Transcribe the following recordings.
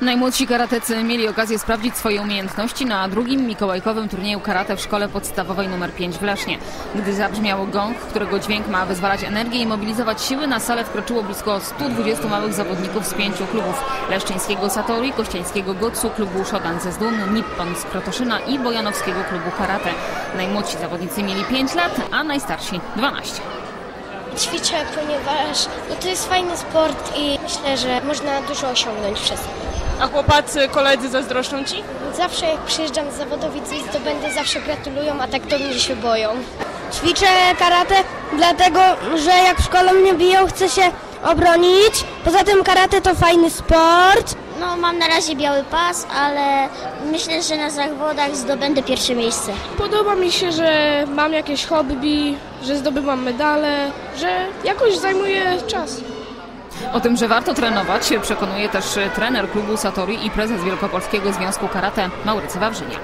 Najmłodsi karatecy mieli okazję sprawdzić swoje umiejętności na drugim mikołajkowym turnieju karate w szkole podstawowej nr 5 w Lesznie. Gdy zabrzmiał gong, którego dźwięk ma wyzwalać energię i mobilizować siły, na salę wkroczyło blisko 120 małych zawodników z pięciu klubów. Leszczyńskiego Satori, Kościańskiego Gotsu, klubu Shodan ze Zdun, Nippon z Krotoszyna i Bojanowskiego klubu karate. Najmłodsi zawodnicy mieli 5 lat, a najstarsi 12. Ćwiczę, ponieważ no to jest fajny sport i myślę, że można dużo osiągnąć przez to. A chłopacy, koledzy zazdroszczą ci? Zawsze jak przyjeżdżam z zawodowic i zdobędę, zawsze gratulują, a tak to mnie się boją. Ćwiczę karate dlatego, że jak w szkole mnie biją, chcę się obronić. Poza tym karate to fajny sport. No, mam na razie biały pas, ale myślę, że na zawodach zdobędę pierwsze miejsce. Podoba mi się, że mam jakieś hobby, że zdobywam medale, że jakoś zajmuję czas. O tym, że warto trenować, przekonuje też trener klubu Satori i prezes Wielkopolskiego Związku Karate Maurycy Wawrzyniak.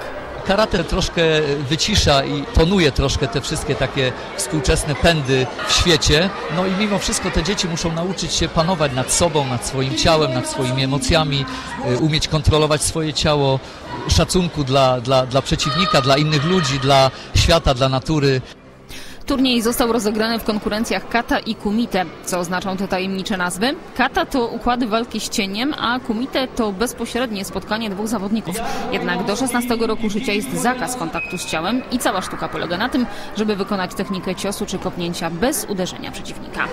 Karate troszkę wycisza i tonuje troszkę te wszystkie takie współczesne pędy w świecie. No i mimo wszystko te dzieci muszą nauczyć się panować nad sobą, nad swoim ciałem, nad swoimi emocjami, y, umieć kontrolować swoje ciało, szacunku dla, dla, dla przeciwnika, dla innych ludzi, dla świata, dla natury. Turniej został rozegrany w konkurencjach kata i kumite. Co oznaczą te tajemnicze nazwy? Kata to układy walki z cieniem, a kumite to bezpośrednie spotkanie dwóch zawodników. Jednak do 16 roku życia jest zakaz kontaktu z ciałem i cała sztuka polega na tym, żeby wykonać technikę ciosu czy kopnięcia bez uderzenia przeciwnika.